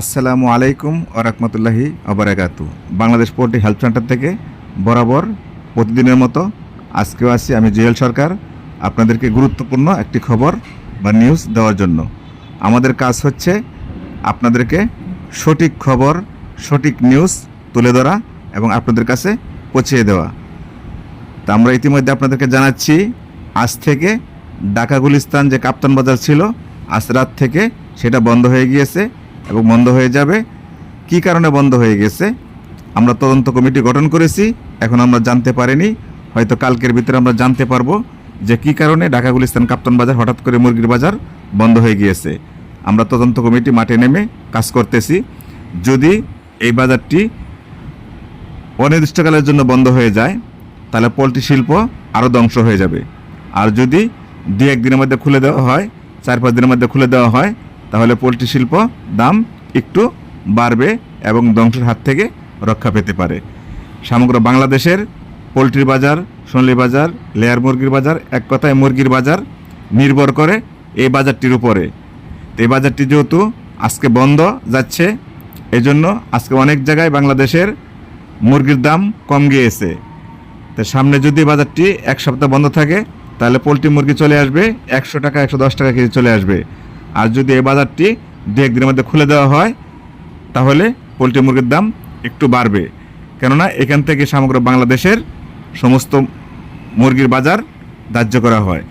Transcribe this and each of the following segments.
আসসালামু আলাইকুম ওরহমতুল্লাহি আবরাকাতু বাংলাদেশ পোল্ট্রি হেল্প সেন্টার থেকে বরাবর প্রতিদিনের মতো আজকেও আসি আমি জুয়েল সরকার। আপনাদেরকে গুরুত্বপূর্ণ একটি খবর বা নিউজ দেওয়ার জন্য। আমাদের কাজ হচ্ছে আপনাদেরকে সঠিক খবর, সঠিক নিউজ তুলে ধরা এবং আপনাদের কাছে পৌঁছে দেওয়া। তা আমরা ইতিমধ্যে আপনাদেরকে জানাচ্ছি, আজ থেকে ঢাকা গুলিস্তান যে কাপ্তান বাজার ছিল, আজ রাত থেকে সেটা বন্ধ হয়ে গিয়েছে। এবং বন্ধ হয়ে যাবে। কি কারণে বন্ধ হয়ে গেছে? আমরা তদন্ত কমিটি গঠন করেছি, এখন আমরা জানতে পারিনি। হয়তো কালকের ভিতরে আমরা জানতে পারব যে কি কারণে ঢাকা গুলিস্তান কাপ্তান বাজার হঠাৎ করে মুরগির বাজার বন্ধ হয়ে গিয়েছে। আমরা তদন্ত কমিটি মাঠে নেমে কাজ করতেছি। যদি এই বাজারটি অনির্দিষ্টকালের জন্য বন্ধ হয়ে যায়, তাহলে পোলট্রি শিল্প আরও ধ্বংস হয়ে যাবে। আর যদি দু একদিনের মধ্যে খুলে দেওয়া হয় চার পাঁচ দিনের মধ্যে খুলে দেওয়া হয় তাহলে পোলট্রি শিল্প দাম একটু বাড়বে এবং ধ্বংসের হাত থেকে রক্ষা পেতে পারে। সমগ্র বাংলাদেশের পোলট্রি বাজার, সোনালী বাজার, লেয়ার মুরগির বাজার, এক কথায় মুরগির বাজার নির্ভর করে এই বাজারটির উপরে। এই বাজারটি যেহেতু আজকে বন্ধ যাচ্ছে, এজন্য আজকে অনেক জায়গায় বাংলাদেশের মুরগির দাম কম গিয়েছে। তো সামনে যদি বাজারটি এক সপ্তাহ বন্ধ থাকে, তাহলে পোলট্রি মুরগি চলে আসবে একশো টাকা, একশো দশ টাকা কেজি চলে আসবে। আর যদি এই বাজারটি দু একদিনের মধ্যে খুলে দেওয়া হয়, তাহলে পোলট্রি মুরগির দাম একটু বাড়বে। কেননা এখান থেকে সমগ্র বাংলাদেশের সমস্ত মুরগির বাজার ধার্য করা হয়।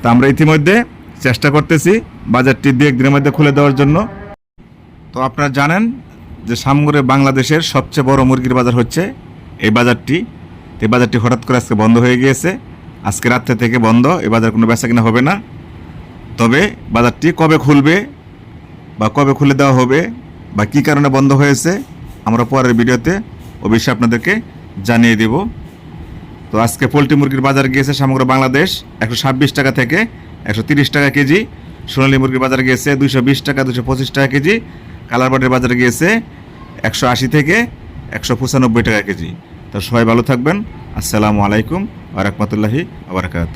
তা আমরা ইতিমধ্যে চেষ্টা করতেছি বাজারটি দু একদিনের মধ্যে খুলে দেওয়ার জন্য। তো আপনারা জানেন যে সামগ্রে বাংলাদেশের সবচেয়ে বড় মুরগির বাজার হচ্ছে এই বাজারটি। এই বাজারটি হঠাৎ করে আজকে বন্ধ হয়ে গিয়েছে। আজকে রাত্রে থেকে বন্ধ, এই বাজার কোনো বেচা কিনা হবে না। তবে বাজারটি কবে খুলবে বা কবে খুলে দেওয়া হবে বা কী কারণে বন্ধ হয়েছে, আমরা পরের ভিডিওতে অবশ্যই আপনাদেরকে জানিয়ে দেব। তো আজকে পোলট্রি মুরগির বাজার গিয়েছে সমগ্র বাংলাদেশ একশো ছাব্বিশ টাকা থেকে একশো তিরিশ টাকা কেজি, সোনালী মুরগির বাজার গিয়েছে দুশো বিশ টাকা দুশো পঁচিশ টাকা কেজি কালারবাটের বাজারে গিয়েছে একশো আশি থেকে একশো পঁচানব্বই টাকা কেজি। তো সবাই ভালো থাকবেন। আসসালামু আলাইকুম ওরহমতুল্লাহি আবরকাত